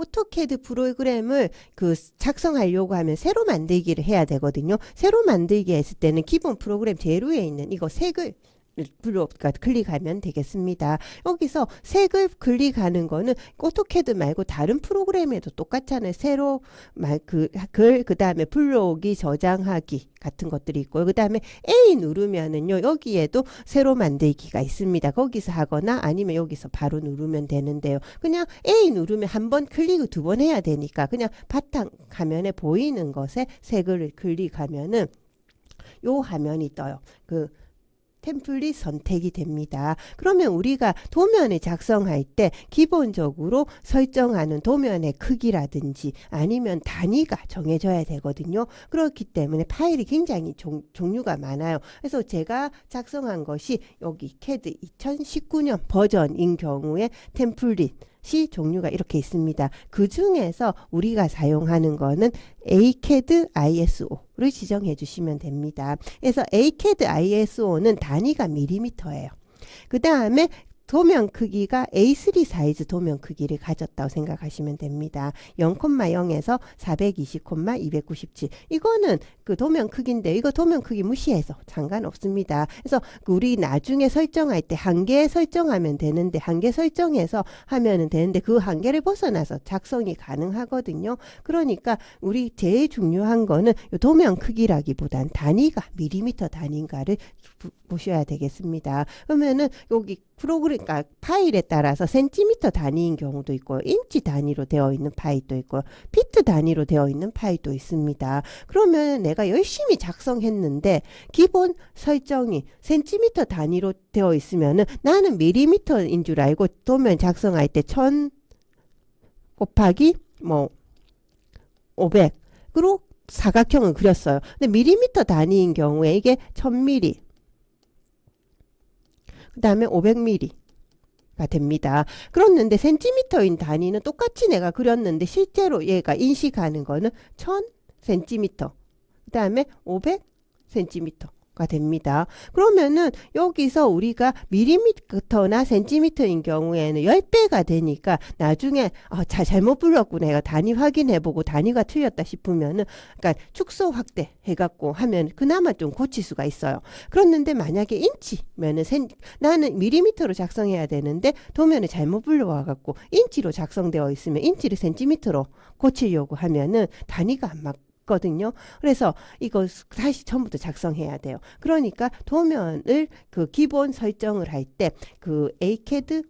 오토캐드 프로그램을 그 작성하려고 하면 새로 만들기를 해야 되거든요. 새로 만들기 했을 때는 기본 프로그램 제로에 있는 이거 색을 불러 그러니까 클릭하면 되겠습니다. 여기서 색을 클릭하는 거는 오토캐드 말고 다른 프로그램에도 똑같잖아요. 새로 말그글 그다음에 불러오기 저장하기 같은 것들이 있고 그다음에 A 누르면은요. 여기에도 새로 만들기가 있습니다. 거기서 하거나 아니면 여기서 바로 누르면 되는데요. 그냥 A 누르면 한 번 클릭을 두 번 해야 되니까 그냥 바탕 화면에 보이는 것에 색을 클릭하면은 요 화면이 떠요. 그 템플릿 선택이 됩니다. 그러면 우리가 도면을 작성할 때 기본적으로 설정하는 도면의 크기라든지 아니면 단위가 정해져야 되거든요. 그렇기 때문에 파일이 굉장히 종, 종류가 많아요. 그래서 제가 작성한 것이 여기 CAD 2019년 버전인 경우에 템플릿 시 종류가 이렇게 있습니다. 그 중에서 우리가 사용하는 거는 ACAD ISO를 지정해 주시면 됩니다. 그래서 ACAD ISO는 단위가 밀리미터예요. 그 다음에 도면 크기가 A3 사이즈 도면 크기를 가졌다고 생각하시면 됩니다. 0,0에서 420,297. 이거는 그 도면 크기인데 이거 도면 크기 무시해서 상관없습니다. 그래서 우리 나중에 설정할 때 한계 설정하면 되는데 한계 설정해서 하면은 되는데 그 한계를 벗어나서 작성이 가능하거든요. 그러니까 우리 제일 중요한 거는 요 도면 크기라기보단 단위가 밀리미터 단위인가를 부- 보셔야 되겠습니다. 그러면은 여기 프로그램, 그러니까 파일에 따라서 센티미터 단위인 경우도 있고요. 인치 단위로 되어 있는 파일도 있고요. 피트 단위로 되어 있는 파일도 있습니다. 그러면 내가 열심히 작성했는데 기본 설정이 센티미터 단위로 되어 있으면은 나는 밀리미터인 줄 알고 도면 작성할 때 천 곱하기 뭐 500으로 사각형을 그렸어요. 근데 밀리미터 단위인 경우에 이게 1000mm 그 다음에 500mm 가 됩니다. 그렇는데 센티미터인 단위는 똑같이 내가 그렸는데 실제로 얘가 인식하는 거는 1000cm 그 다음에 500cm 가 됩니다. 그러면은 여기서 우리가 미리미터나 센티미터인 경우에는 10배가 되니까 나중에 아, 자, 잘못 불렀구나. 내가 단위 확인해보고 단위가 틀렸다 싶으면은 그러니까 축소 확대 해갖고 하면 그나마 좀 고칠 수가 있어요. 그렇는데 만약에 인치면은 센, 나는 밀리미터로 작성해야 되는데 도면을 잘못 불러와갖고 인치로 작성되어 있으면 인치를 센티미터로 고치려고 하면은 단위가 안 맞 거든요. 그래서 이거 다시 처음부터 작성해야 돼요. 그러니까 도면을 그 기본 설정을 할 때 그 ACAD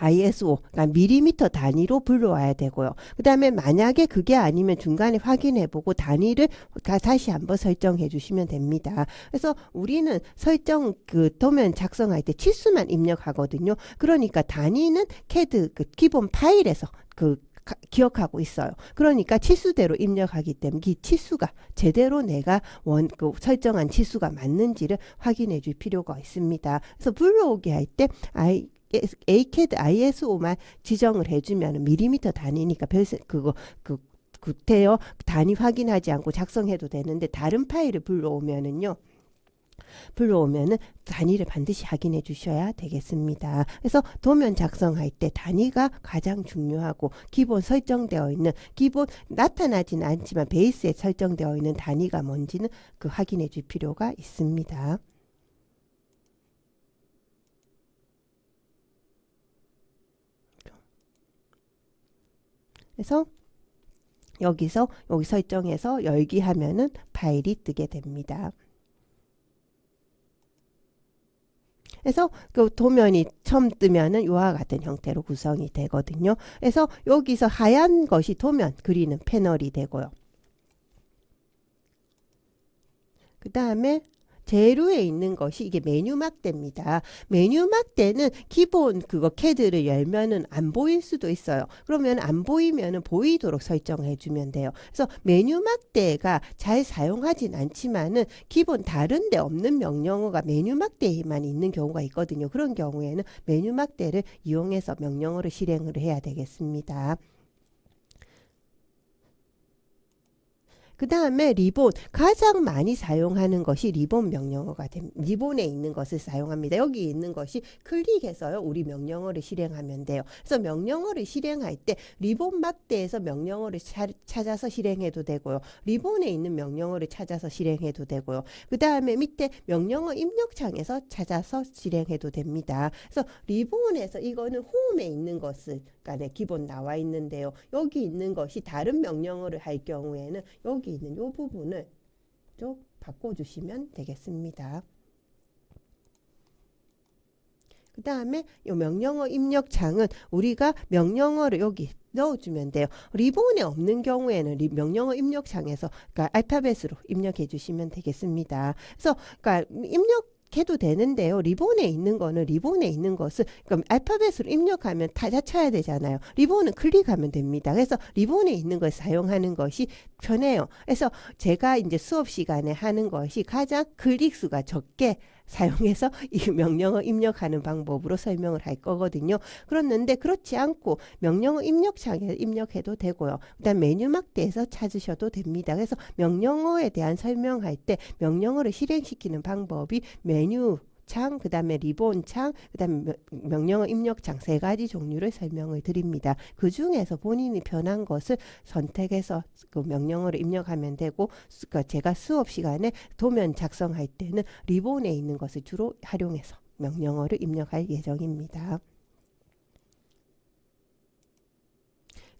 ISO, 그러니까 밀리미터 단위로 불러와야 되고요. 그 다음에 만약에 그게 아니면 중간에 확인해보고 단위를 가- 다시 한번 설정해 주시면 됩니다. 그래서 우리는 설정 그 도면 작성할 때 치수만 입력하거든요. 그러니까 단위는 CAD 그 기본 파일에서 그 가- 기억하고 있어요. 그러니까 치수대로 입력하기 때문에 이 치수가 제대로 내가 원 그 설정한 치수가 맞는지를 확인해 줄 필요가 있습니다. 그래서 불러오게 할때 I ACAD ISO만 지정을 해주면 밀리미터 단위니까 별세 그거 그 구태여 단위 확인하지 않고 작성해도 되는데 다른 파일을 불러오면은요. 불러오면은 단위를 반드시 확인해 주셔야 되겠습니다. 그래서 도면 작성할 때 단위가 가장 중요하고 기본 설정되어 있는 기본 나타나지는 않지만 베이스에 설정되어 있는 단위가 뭔지는 그 확인해 줄 필요가 있습니다. 그래서 여기서 여기 설정해서 열기 하면은 파일이 뜨게 됩니다. 그래서 그 도면이 처음 뜨면은 이와 같은 형태로 구성이 되거든요. 그래서 여기서 하얀 것이 도면 그리는 패널이 되고요. 그 다음에 위에 있는 것이 이게 메뉴 막대입니다. 메뉴 막대는 기본 그거 캐드를 열면은 안 보일 수도 있어요. 그러면 안 보이면은 보이도록 설정해 주면 돼요. 그래서 메뉴 막대가 잘 사용하진 않지만은 기본 다른 데 없는 명령어가 메뉴 막대에만 있는 경우가 있거든요. 그런 경우에는 메뉴 막대를 이용해서 명령어를 실행을 해야 되겠습니다. 그 다음에 리본 가장 많이 사용하는 것이 리본 명령어가 됩니다. 리본에 있는 것을 사용합니다. 여기 있는 것이 클릭해서요 우리 명령어를 실행하면 돼요. 그래서 명령어를 실행할 때 리본 막대에서 명령어를 차- 찾아서 실행해도 되고요. 리본에 있는 명령어를 찾아서 실행해도 되고요. 그 다음에 밑에 명령어 입력창에서 찾아서 실행해도 됩니다. 그래서 리본에서 이거는 홈에 있는 것을 간에 기본 나와 있는데요. 여기 있는 것이 다른 명령어를 할 경우에는 여기 있는 이 부분을 좀 바꿔주시면 되겠습니다. 그 다음에 이 명령어 입력창은 우리가 명령어를 여기 넣어주면 돼요. 리본에 없는 경우에는 리- 명령어 입력창에서 그러니까 알파벳으로 입력해 주시면 되겠습니다. 그래서 그러니까 입력 해도 되는데요. 리본에 있는 거는 리본에 있는 것을 그러니까 알파벳으로 입력하면 타자 쳐야 되잖아요. 리본은 클릭하면 됩니다. 그래서 리본에 있는 걸 사용하는 것이 편해요. 그래서 제가 이제 수업 시간에 하는 것이 가장 클릭 수가 적게 사용해서 이 명령어 입력하는 방법으로 설명을 할 거거든요. 그렇는데 그렇지 않고 명령어 입력창에 입력해도 되고요. 그다음 메뉴 막대에서 찾으셔도 됩니다. 그래서 명령어에 대한 설명할 때 명령어를 실행시키는 방법이 메뉴 창, 그 다음에 리본 창, 그 다음에 명령어 입력 창 세 가지 종류를 설명을 드립니다. 그 중에서 본인이 편한 것을 선택해서 그 명령어를 입력하면 되고, 수- 그러니까 제가 수업 시간에 도면 작성할 때는 리본에 있는 것을 주로 활용해서 명령어를 입력할 예정입니다.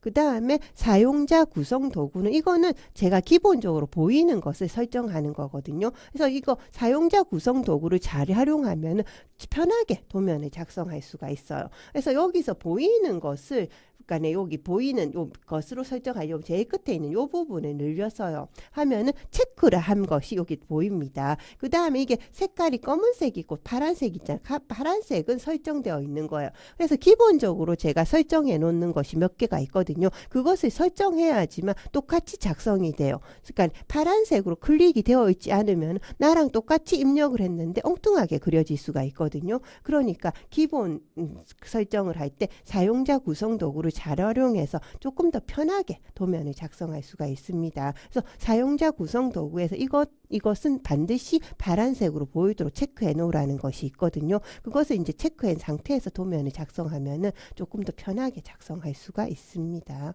그 다음에 사용자 구성 도구는 이거는 제가 기본적으로 보이는 것을 설정하는 거거든요. 그래서 이거 사용자 구성 도구를 잘 활용하면 편하게 도면을 작성할 수가 있어요. 그래서 여기서 보이는 것을 그러니까 여기 보이는 요 것으로 설정하려면 제일 끝에 있는 요 부분을 늘려서요. 하면은 체크를 한 것이 여기 보입니다. 그 다음에 이게 색깔이 검은색이고 파란색 있잖아요. 가- 파란색은 설정되어 있는 거예요. 그래서 기본적으로 제가 설정해 놓는 것이 몇 개가 있거든요. 그것을 설정해야지만 똑같이 작성이 돼요. 그러니까 파란색으로 클릭이 되어 있지 않으면 나랑 똑같이 입력을 했는데 엉뚱하게 그려질 수가 있거든요. 그러니까 기본 음, 설정을 할 때 사용자 구성 도구를 잘 활용해서 조금 더 편하게 도면을 작성할 수가 있습니다. 그래서 사용자 구성 도구에서 이것 이것은 반드시 파란색으로 보이도록 체크해 놓으라는 것이 있거든요. 그것을 이제 체크한 상태에서 도면을 작성하면은 조금 더 편하게 작성할 수가 있습니다.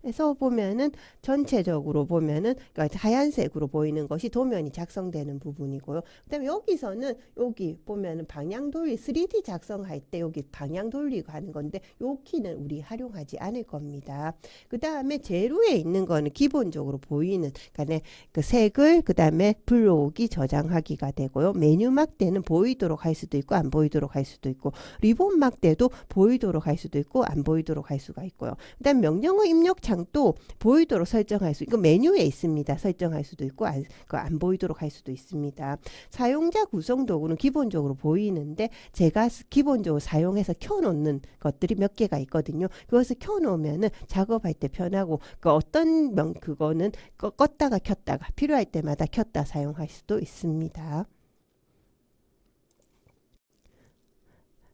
그래서 보면은 전체적으로 보면은 그러니까 하얀색으로 보이는 것이 도면이 작성되는 부분이고요. 그다음에 여기서는 여기 보면은 방향 돌리 3D 작성할 때 여기 방향 돌리고 하는 건데 요 키는 우리 활용하지 않을 겁니다. 그다음에 제로에 있는 거는 기본적으로 보이는 그러니까 그 색을 그다음에 불러오기 저장하기가 되고요. 메뉴 막대는 보이도록 할 수도 있고 안 보이도록 할 수도 있고 리본 막대도 보이도록 할 수도 있고 안 보이도록 할 수가 있고요. 그다음 명령어 입력 창도 보이도록 설정할 수 이거 메뉴에 있습니다. 설정할 수도 있고 안, 안 보이도록 할 수도 있습니다. 사용자 구성 도구는 기본적으로 보이는데 제가 스- 기본적으로 사용해서 켜놓는 것들이 몇 개가 있거든요. 그것을 켜놓으면은 작업할 때 편하고 그 어떤 명 그거는 꺼- 껐다가 켰다가 필요할 때마다 켰다 사용할 수도 있습니다.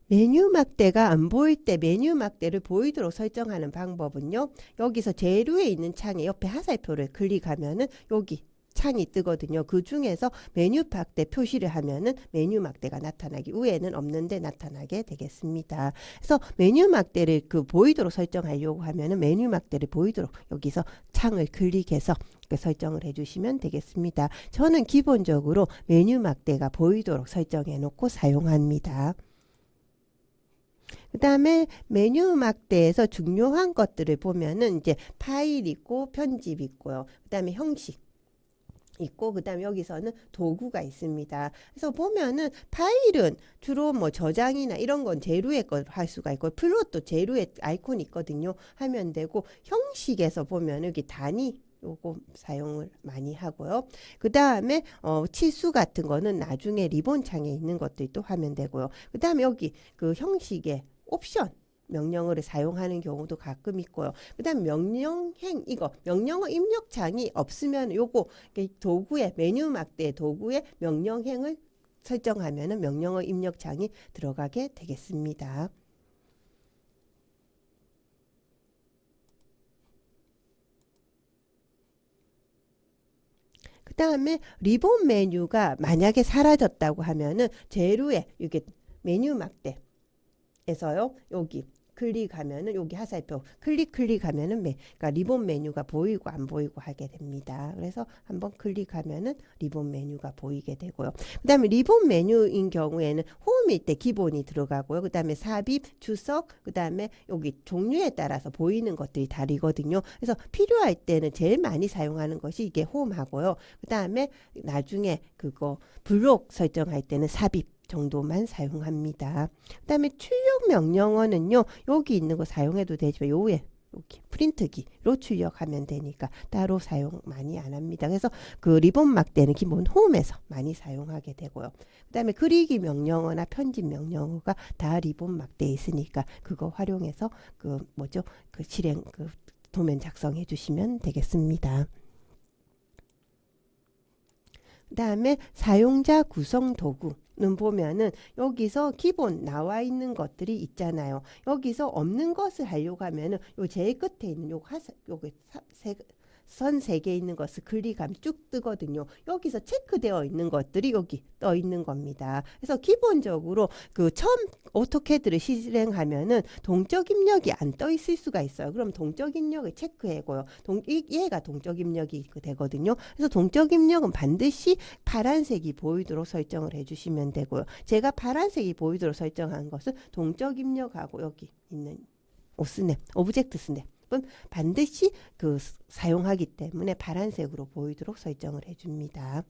메뉴 막대가 안 보일 때 메뉴 막대를 보이도록 설정하는 방법은요. 여기서 위에 있는 창에 옆에 화살표를 클릭하면은 여기 창이 뜨거든요. 그 중에서 메뉴 막대 표시를 하면은 메뉴 막대가 나타나기 위에는 없는데 나타나게 되겠습니다. 그래서 메뉴 막대를 그 보이도록 설정하려고 하면은 메뉴 막대를 보이도록 여기서 창을 클릭해서 그 설정을 해주시면 되겠습니다. 저는 기본적으로 메뉴 막대가 보이도록 설정해 놓고 사용합니다. 그 다음에 메뉴 막대에서 중요한 것들을 보면은 이제 파일 있고 편집 있고요. 그 다음에 형식 있고 그다음에 여기서는 도구가 있습니다. 그래서 보면은 파일은 주로 뭐 저장이나 이런 건 제루에 걸할 수가 있고 플롯도 제루에 아이콘 있거든요. 하면 되고 형식에서 보면 여기 단위 요거 사용을 많이 하고요. 그 다음에 어, 치수 같은 거는 나중에 리본 창에 있는 것들이 또 하면 되고요. 그 다음에 여기 그 형식에 옵션 명령어를 사용하는 경우도 가끔 있고요. 그다음 명령행 이거 명령어 입력창이 없으면 요거 이 도구의 메뉴 막대 도구의 명령행을 설정하면은 명령어 입력창이 들어가게 되겠습니다. 그다음에 리본 메뉴가 만약에 사라졌다고 하면은 재료에 이게 메뉴 막대에서요. 여기 클릭하면은 여기 화살표 클릭 클릭하면은 메, 그러니까 리본 메뉴가 보이고 안 보이고 하게 됩니다. 그래서 한번 클릭하면은 리본 메뉴가 보이게 되고요. 그다음에 리본 메뉴인 경우에는 홈일 때 기본이 들어가고요. 그다음에 삽입, 주석, 그다음에 여기 종류에 따라서 보이는 것들이 다르거든요. 그래서 필요할 때는 제일 많이 사용하는 것이 이게 홈하고요. 그다음에 나중에 그거 블록 설정할 때는 삽입 정도만 사용합니다. 그 다음에 출력 명령어는요. 여기 있는 거 사용해도 되지만 요에 여기 프린트기로 출력하면 되니까 따로 사용 많이 안 합니다. 그래서 그 리본 막대는 기본 홈에서 많이 사용하게 되고요. 그 다음에 그리기 명령어나 편집 명령어가 다 리본 막대에 있으니까 그거 활용해서 그 뭐죠? 그 실행 그 도면 작성해 주시면 되겠습니다. 그 다음에 사용자 구성 도구 는 보면은 여기서 기본 나와 있는 것들이 있잖아요. 여기서 없는 것을 하려고 하면은 요 제일 끝에 있는 요 화사 요게 선 세 개 있는 것을 클릭하면 쭉 뜨거든요. 여기서 체크되어 있는 것들이 여기 떠 있는 겁니다. 그래서 기본적으로 그 처음 오토캐드를 실행하면은 동적 입력이 안 떠 있을 수가 있어요. 그럼 동적 입력을 체크해고요. 동, 이, 얘가 동적 입력이 그 되거든요. 그래서 동적 입력은 반드시 파란색이 보이도록 설정을 해주시면 되고요. 제가 파란색이 보이도록 설정한 것은 동적 입력하고 여기 있는 오스냅, 오브젝트 스냅. 은 반드시 그 스- 사용하기 때문에 파란색으로 보이도록 설정을 해줍니다.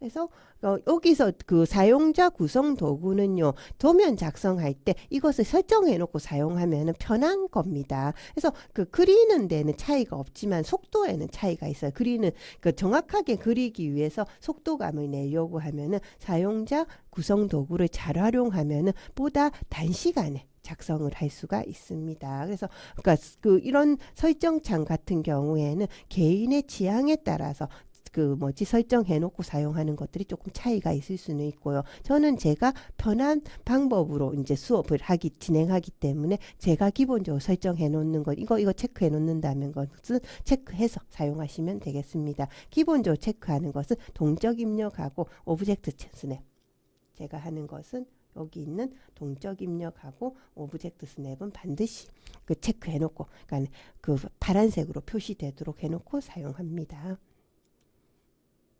그래서 어, 여기서 그 사용자 구성 도구는요 도면 작성할 때 이것을 설정해 놓고 사용하면 편한 겁니다. 그래서 그 그리는 데는 차이가 없지만 속도에는 차이가 있어요. 그리는 그 정확하게 그리기 위해서 속도감을 내려고 하면은 사용자 구성 도구를 잘 활용하면은 보다 단시간에 작성을 할 수가 있습니다. 그래서 그러니까 그 이런 설정창 같은 경우에는 개인의 취향에 따라서 그 뭐지 설정해 놓고 사용하는 것들이 조금 차이가 있을 수는 있고요. 저는 제가 편한 방법으로 이제 수업을 하기 진행하기 때문에 제가 기본적으로 설정해 놓는 것 이거 이거 체크해 놓는다는 것은 체크해서 사용하시면 되겠습니다. 기본적으로 체크하는 것은 동적 입력하고 오브젝트 스냅 제가 하는 것은 여기 있는 동적 입력하고 오브젝트 스냅은 반드시 그 체크해 놓고 그러니까 그 파란색으로 표시되도록 해 놓고 사용합니다.